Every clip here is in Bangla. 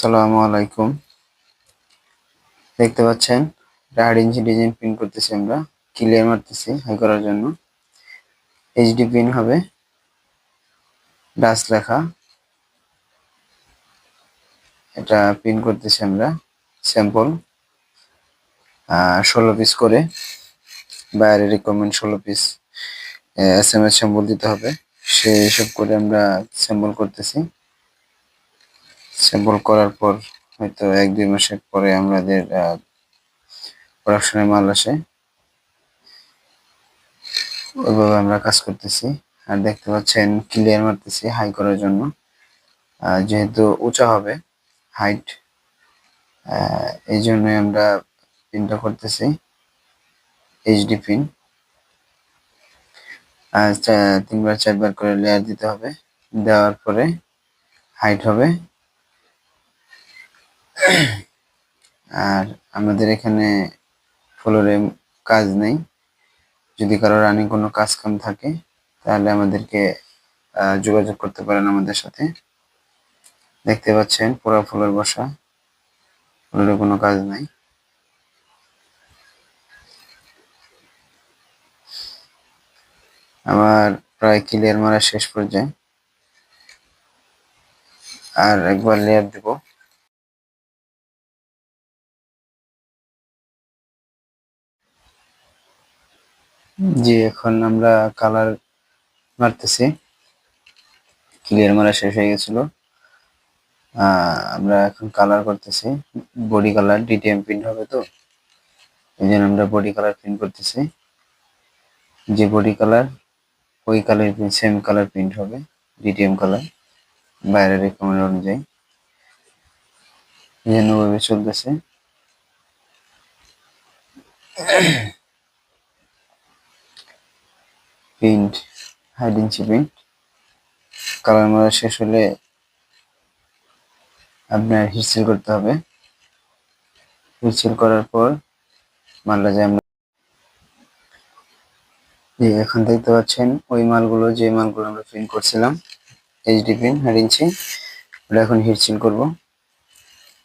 আসসালামু আলাইকুম। দেখতে পাচ্ছেন আট ইঞ্চি ডিজাইন প্রিন্ট করতেছি আমরা। ক্লিয়ার মারতেছি হাই করার জন্য। এইচডি পিন হবে। ডাস লেখা। এটা পিন করতেছি আমরা। স্যাম্পল ষোলো পিস করে। বাইরে রিকমেন্ড ষোলো piece S M S sample দিতে হবে। সেই সব করে আমরা স্যাম্পল করতেছি। স্যাম্পল করার পর হয়তো এক, দুই মাসের পরে আমাদের প্রোডাকশনের মাল আসে। ওইভাবে আমরা কাজ করতেছি। আর দেখতে পাচ্ছেন ক্লিয়ার মারতেছি হাই করার জন্য। যেহেতু উঁচা হবে হাইট এই জন্যই আমরা পিনটা করতেছি। এইচডি পিন আর তিনবার, চারবার করে লেয়ার দিতে হবে। দেওয়ার পরে হাইট হবে। আর আমাদের এখানে ফ্লোরে কাজ নেই। যদি কারও রানিং কোনো কাজ কাম থাকে, তাহলে আমাদেরকে যোগাযোগ করতে পারেন আমাদের সাথে। দেখতে পাচ্ছেন, পুরো ফ্লোর বসা। ফ্লোরে কোনো কাজ নাই। আমার প্রায় ক্লিয়ার মারা শেষ পর্যায়ে। আর একবার লেয়ার দেবো। জি, এখন আমরা কালার মারতেছি। ক্লিয়ার মারা শেষ হয়ে গেছিল। আমরা এখন কালার করতেছি। বডি কালার ডিটিএম প্রিন্ট হবে তো? এই জন্য আমরা বডি কালার প্রিন্ট করতেছি। যে বডি কালার ওই কালার সেম কালার প্রিন্ট হবে ডিটিএম কালার বাইরের রেকমেন্ড অনুযায়ী। এই জন্য চলতেছে। Print hide inch print colour মারা শেষ হলে আপনার হিটসিল করতে হবে। হিটসিল করার পর মালটা যে আমরা এখন দেখতে পাচ্ছেন, ওই মালগুলো, যে মালগুলো আমরা প্রিন্ট করছিলাম এইচডি প্রিন্ট হাইড ইঞ্চি, ওটা এখন হিটসিল করব।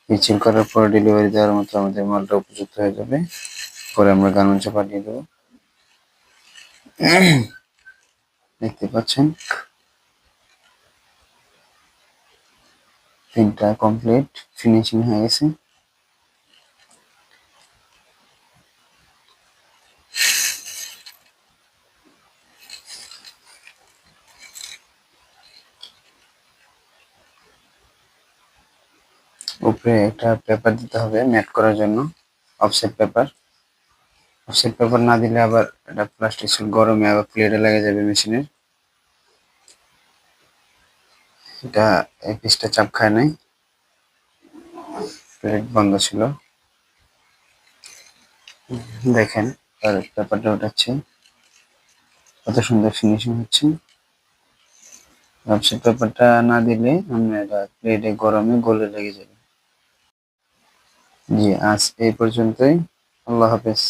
হিটসিল করার পর ডেলিভারি দেওয়ার মতো আমাদের মালটা উপযুক্ত হয়ে যাবে। পরে আমরা গার্মেন্টসে পাঠিয়ে দেবো। দেখতে পাচ্ছেন। প্রিন্টটা কমপ্লিট ফিনিশিং হয়ে গেছে। উপরে একটা পেপার দিতে হবে ম্যাট করার জন্য অফসেট পেপার অফসেট পেপার না দিলে আবার এটা প্লাস্টিক গরমে আবার প্লেটে লেগে যাবে মেশিনের এটা এই পিসটা চাপ খায় নাই। প্লেট বন্ধ ছিল। দেখেন আর পেপারটা উঠাচ্ছে কত সুন্দর ফিনিশিং হচ্ছে। অফসেট পেপারটা না দিলে আমরা এটা প্লেটে গরমে গলে লেগে যাবে। জি, আজ এই পর্যন্তই। আল্লাহ হাফেজ।